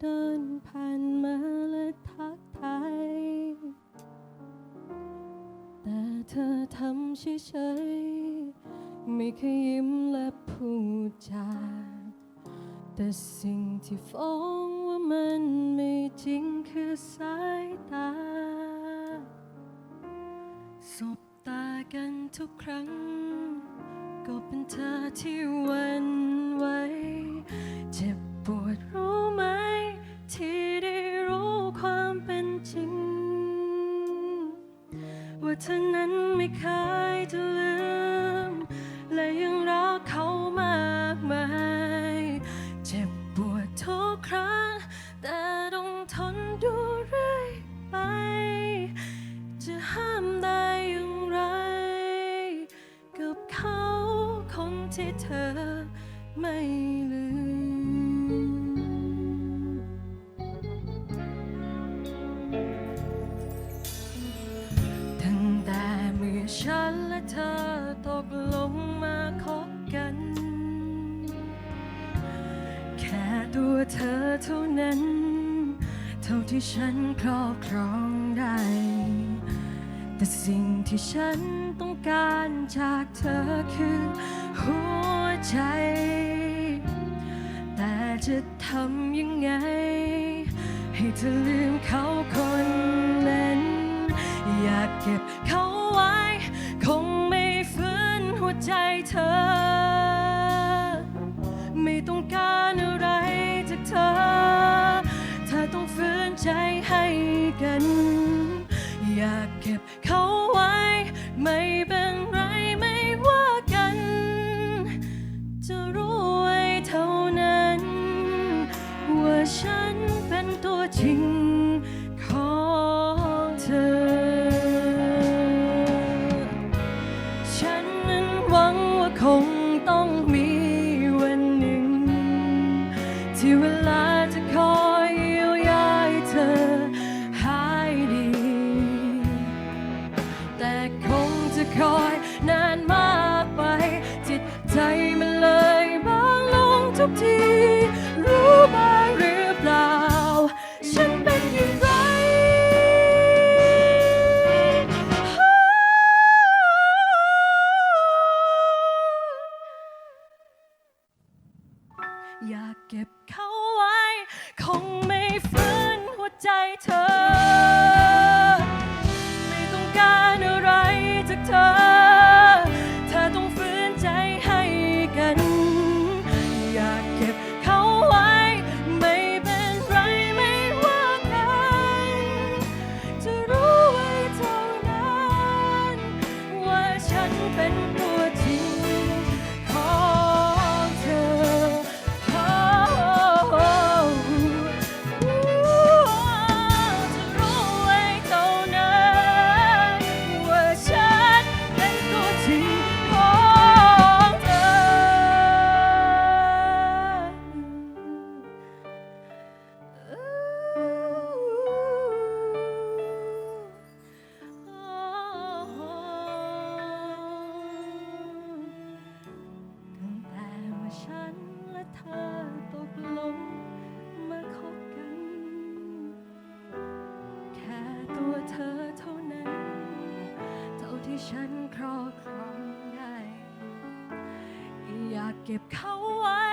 เดินผ่านมาและทักทายแต่เธอทำเฉยๆไม่เคยยิ้มและพูดจาแต่สิ่งที่ฟ้องว่ามันไม่จริงคือสายตา สบตากันทุกครั้ง ก็เป็นเธอที่วัน ว่าเธอนั้นไม่เคยจะลืม และยังรักเขามากมาย เจ็บปวดทุกครั้ง แต่ต้องทนดูเรื่อยไป จะห้ามได้อย่างไร กับเขาคนที่เธอไม่ลืม เธอตกลงมาคบกัน แค่ตัวเธอเท่านั้น เท่าที่ฉันครอบครองได้ แต่สิ่งที่ฉันต้องการจากเธอคือหัวใจ แต่จะทำยังไง ให้เธอลืมเขาคนนั้น อยากเก็บเขา ใจเธอ ไม่ต้องการอะไรจากเธอเธอต้องฝืนใจให้กัน อยากเก็บเขา ที่เวลาจะคอยเยียวยาให้เธอหายดี แต่คงจะคอยนานมากไป จิตใจมันเลยบางลงทุกที อยากเก็บเขาไว้ คงไม่ฟื้นหัวใจเธอ ไม่ต้องการอะไรจากเธอ เธอต้องฝืนใจให้กัน อยากเก็บเขาไว้ ไม่เป็นไรไม่ว่ากันจะรู้ไว้เท่านั้น ว่าฉันเป็นตัว ครอบครองได้ อยากเก็บเขาไว้